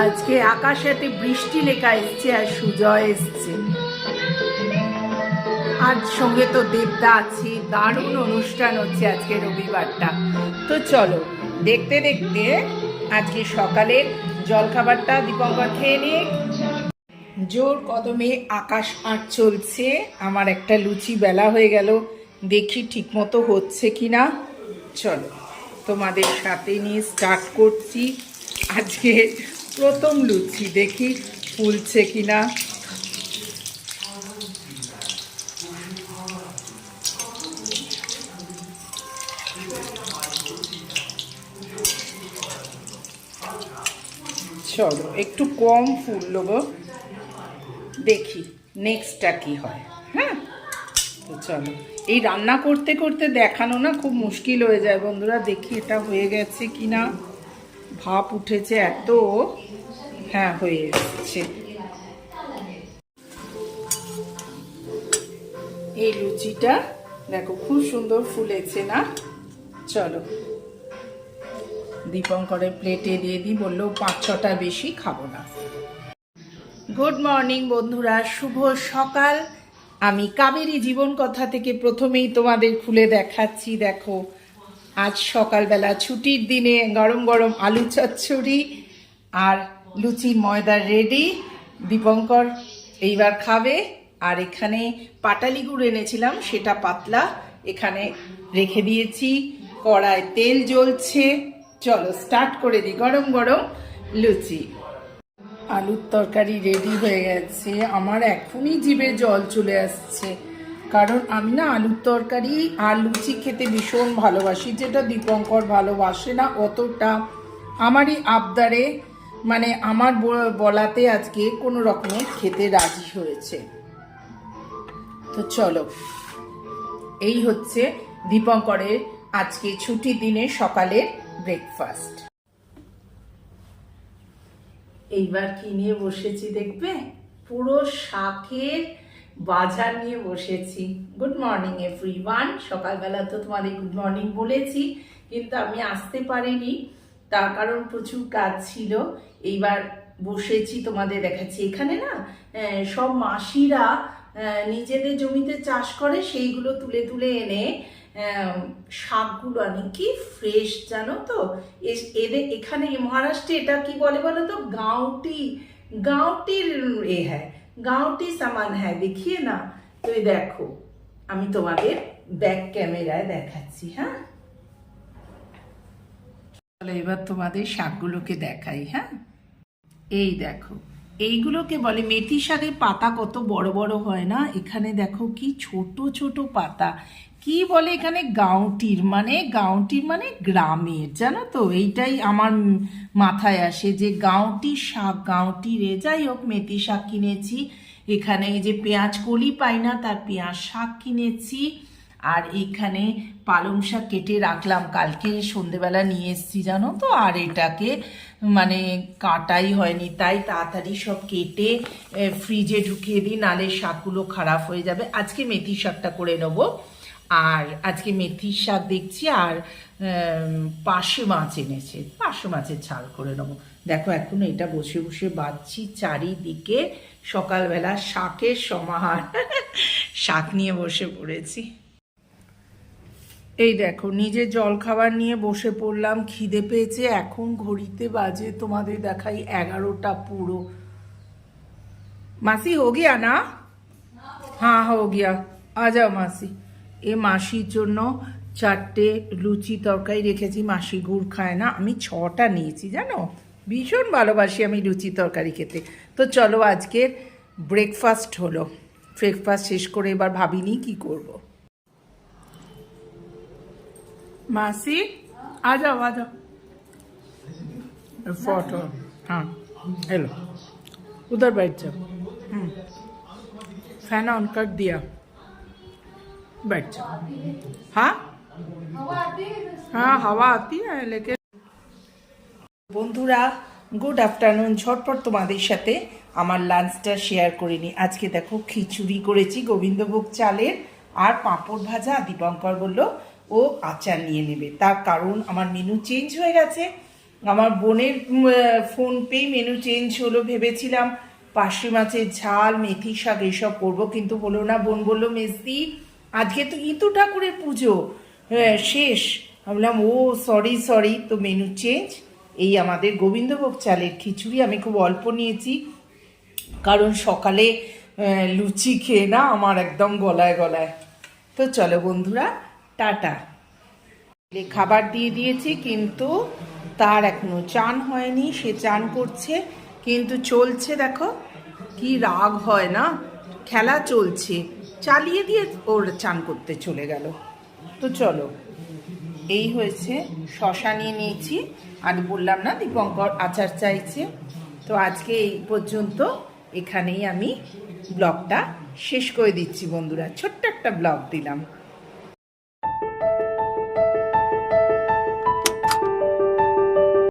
আজকে আকাশেতে বৃষ্টি লেখা এসছে আর সুজয় এসছে। আজ সঙ্গে তো দেবদা আছে, দারুণ অনুষ্ঠান হচ্ছে আজকে রবিবারটা। তো চলো, দেখতে দেখতে আজকে সকালের জলখাবারটা দীপঙ্কর খেয়ে নিয়ে জোর কদমে আকাশ আর চলছে। আমার একটা লুচি বেলা হয়ে গেল, দেখি ঠিকমতো হচ্ছে কি না চলো, তোমাদের সাথে নিয়ে স্টার্ট করছি আজকে প্রথম লুচি দেখি ফুলছে কি না চলো, একটু কম ফুললো গো দেখি নেক্সটটা কি হয় হ্যাঁ? তো চলো, এই রান্না করতে করতে দেখানো না খুব মুশকিল হয়ে যায় বন্ধুরা, দেখি এটা হয়ে গেছে কি না ভাপ উঠেছে এত। হ্যাঁ হয়ে এসেছে। এই লুচিটা দেখো খুব সুন্দর ফুলেছে না? চলো। দীপঙ্করের প্লেটে দিয়ে দিই, বলল পাঁচ ছটা বেশি খাব না। গুড মর্নিং বন্ধুরা, শুভ সকাল। আমি কাবেরী জীবন কথা থেকে প্রথমেই তোমাদের খুলে দেখাচ্ছি, দেখো। আজ সকালবেলা ছুটির দিনে গরম গরম আলু চচ্চড়ি আর লুচি ময়দা রেডি। দীপঙ্কর এইবার খাবে। আর এখানে পাটালি গুড় এনেছিলাম, সেটা পাতলা। এখানে রেখে দিয়েছি। কড়ায় তেল জ্বলছে। চলো স্টার্ট করে দিই গরম গরম লুচি। আলুর তরকারি রেডি হয়ে গেছে। আমার এখনই জিভে জল চলে আসছে। কারণ আমি না আলুর তরকারি আর লুচি খেতে ভীষণ ভালোবাসি, যেটা দীপঙ্কর ভালোবাসে না অতটা। আমারই আবদারে মানে আমার বলাতে আজকে কোনো রকমে খেতে রাজি হয়েছে। তো চলো, এই হচ্ছে দীপঙ্করের আজকে ছুটির দিনে সকালের ব্রেকফাস্ট এইবার কি নিয়ে বসেছি দেখবে? পুরো শাকের বাজার নিয়ে বসেছি। গুড মর্নিং এভরি ওয়ান সকালবেলা তো তোমাদের গুড মর্নিং বলেছি, কিন্তু আমি আসতে পারিনি। তার কারণ প্রচুর কাজ ছিল। এইবার বসেছি, তোমাদের দেখাচ্ছি। এখানে না সব মাসিরা নিজেদের জমিতে চাষ করে, সেইগুলো তুলে তুলে এনে শাকগুলো আনে। কি ফ্রেশ জানো তো? এদের এখানে মহারাষ্ট্রে এটা কি বলে বলো তো? গাঁওটি গাঁওটির এ হ্যাঁ গাঁওটি সামান হ্যাঁ দেখিয়ে না তুই দেখো, আমি তোমাদের ব্যাক ক্যামেরায় দেখাচ্ছি হ্যাঁ? তাহলে এবার তোমাদের শাকগুলোকে দেখাই হ্যাঁ? এই দেখো, এইগুলোকে বলে মেথি শাকের পাতা কত বড় বড় হয় না? এখানে দেখো কি ছোট ছোট পাতা। কি বলে এখানে গাঁওটির? মানে গাঁওটির মানে গ্রামের, জানো তো? এইটাই আমার মাথায় আসে যে গাঁওটির শাক, গাঁওটি রে। যাই হোক, মেথি শাক কিনেছি। এখানে এই যে পেঁয়াজ কলি পাই না, তার পেঁয়াজ শাক কিনেছি। আর এখানে পালং শাক কেটে রাখলাম। কালকে সন্ধেবেলা নিয়ে এসেছি, জানো তো? আর এটাকে মানে কাটাই হয়নি, তাই তাড়াতাড়ি সব কেটে ফ্রিজে ঢুকিয়ে দিই, নালে শাকগুলো খারাপ হয়ে যাবে। আজকে মেথি শাকটা করে নেব। আর আজকে মেথির শাক দেখছি আর পাশে মাছ এনেছে। পাশে মাছের ঝাল করে নেব। দেখো, এখন এটা বসে বসে বাজছি চারিদিকে। সকালবেলা শাকের সমাহার। শাক নিয়ে বসে পড়েছি। এই দেখো নিজে জল খাবার নিয়ে বসে পড়লাম, খিদে পেয়েছে। এখন ঘড়িতে বাজে, তোমাদের দেখাই এগারোটা পুরো। মাসি, হো গিয়া না? হ্যাঁ হো গিয়া। আ যাও, মাসি। এ মাসির জন্য চারটে লুচি তরকারি রেখেছি মাসি গুড় খায় না আমি ছটা নিয়েছি জানো ভীষণ ভালোবাসি আমি লুচি তরকারি খেতে তো চলো আজকের ব্রেকফাস্ট হলো ব্রেকফাস্ট শেষ করে এবার ভাবিনি কি করবো मासी आ जाओ आ जाओ फोटो हाँ हेलो उधर बैठ जाओ हम्म फैन ऑन कर दिया बैठ जाओ हाँ हाँ हवा आती है लेकिन বন্ধুরা গুড আফটারনুন ঝটপট তোমাদের সাথে আমার লাঞ্চটা শেয়ার করে নিই আজকে দেখো খিচুড়ি করেছি গোবিন্দভোগ চালের আর পাঁপড় ভাজা দীপঙ্কর বলল ও আচার নিয়ে নেবে তার কারণ আমার মেনু চেঞ্জ হয়ে গেছে আমার বোনের ফোন পে মেনু চেঞ্জ হলো ভেবেছিলাম পার্শে মাছের ঝাল মেথি শাক এসব করবো কিন্তু হলো না বোন বললো মেজদি আজকে তো ইতু ঠাকুরের পুজো। হ্যাঁ, শেষ। বললাম ও সরি সরি তো মেনু চেঞ্জ এই আমাদের গোবিন্দভোগ চালের খিচুড়ি আমি খুব অল্প নিয়েছি। কারণ সকালে লুচি খেয়ে না আমার একদম গলায় গলায়। তো চলো বন্ধুরা টাটা। খাবার দিয়ে দিয়েছি কিন্তু তার এখনও চান হয়নি। সে চান করছে কিন্তু চলছে দেখো। কি রাগ হয় না? খেলা চলছে, চালিয়ে দিয়ে ওর চান করতে চলে গেল। তো চলো, এই হয়েছে, শশা নিয়ে নিয়েছি, আর বললাম না, দীপঙ্কর আচার চাইছে। তো আজকে এই পর্যন্ত এখানেই আমি ব্লগটা শেষ করে দিচ্ছি বন্ধুরা, ছোট্ট একটা ব্লগ দিলাম।